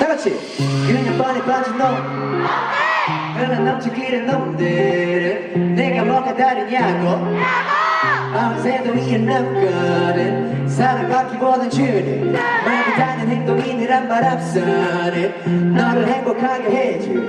다같이. 그냥 빠에 빠진 놈. 그런 넘치기는 놈들은 내가 뭐가 다르냐고. 밤새도 이은 남거는 사랑받기보단 주는 말보다는 행동이 늘한 바람선은 너를 행복하게 해줄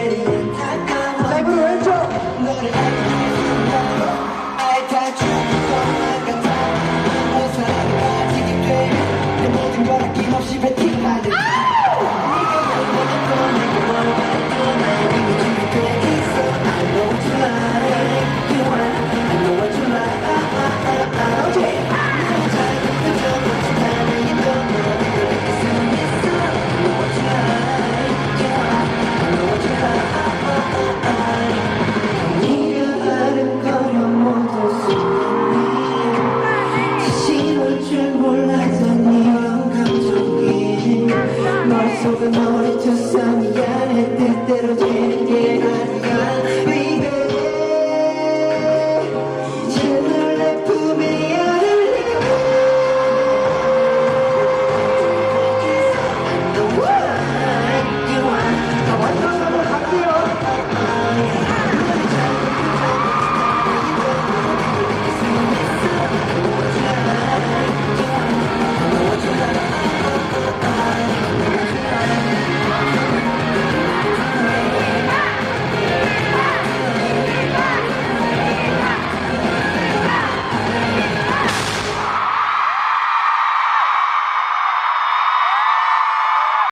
모든 머리투성이 야해 뜻대로 지